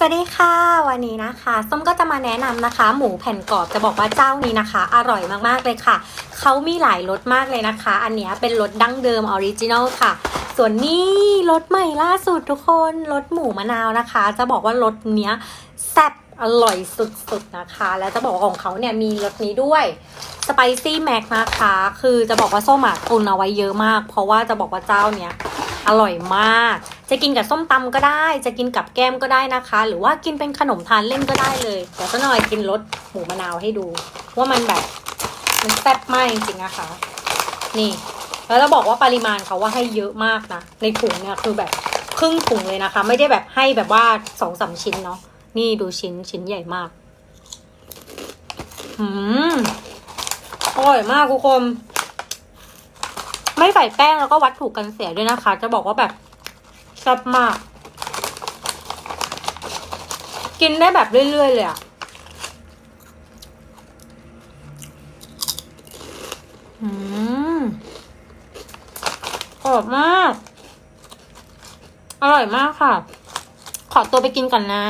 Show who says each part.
Speaker 1: สวัสดีค่ะ วันนี้นะคะส้มก็จะมาแนะนำนะคะ หมูแผ่นกรอบจะบอกว่าเจ้านี้นะคะ อร่อยมากๆเลยค่ะเขามีหลายรสมากเลยนะคะ อันนี้เป็นรสดั้งเดิมออริจินอลค่ะ ส่วนนี้รสใหม่ล่าสุดทุกคนรสหมูมะนาวนะคะ จะบอกว่ารสเนี้ยแซ่บอร่อยสุดๆนะคะ แล้วจะบอกของเขาเนี่ยมีรสนี้ด้วยสไปซี่แม็กนะคะ คือจะบอกว่าส้มอะตุนเอาไว้เยอะมาก เพราะว่าจะบอกว่าเจ้าเนี้ยอร่อยมาก จะกินกับส้มตำก็ได้ จะกินกับแก้มก็ได้นะคะ หรือว่ากินเป็นขนมทานเล่นก็ได้เลยเดี๋ยวจะหน่อยกินรสหมูมะนาวให้ดู ว่ามันแบบมันแซ่บมากจริงๆนะคะ นี่ แล้วจะบอกว่าปริมาณเขาว่าให้เยอะมากนะ ในถุงเนี่ยคือแบบครึ่งถุงเลยนะคะ ไม่ได้แบบให้แบบว่าสองสามชิ้นเนาะนี่ดูชิ้นชิ้นใหญ่มากอืมอร่อยมากทุกคนไม่ใส่แป้งแล้วก็วัตถุกันเสียด้วยนะคะ จะบอกว่าแบบ แซ่บมาก กินได้แบบเรื่อย ๆ เลยอะอืมอร่อยมาก อร่อยมากค่ะ ขอตัวไปกินก่อนนะ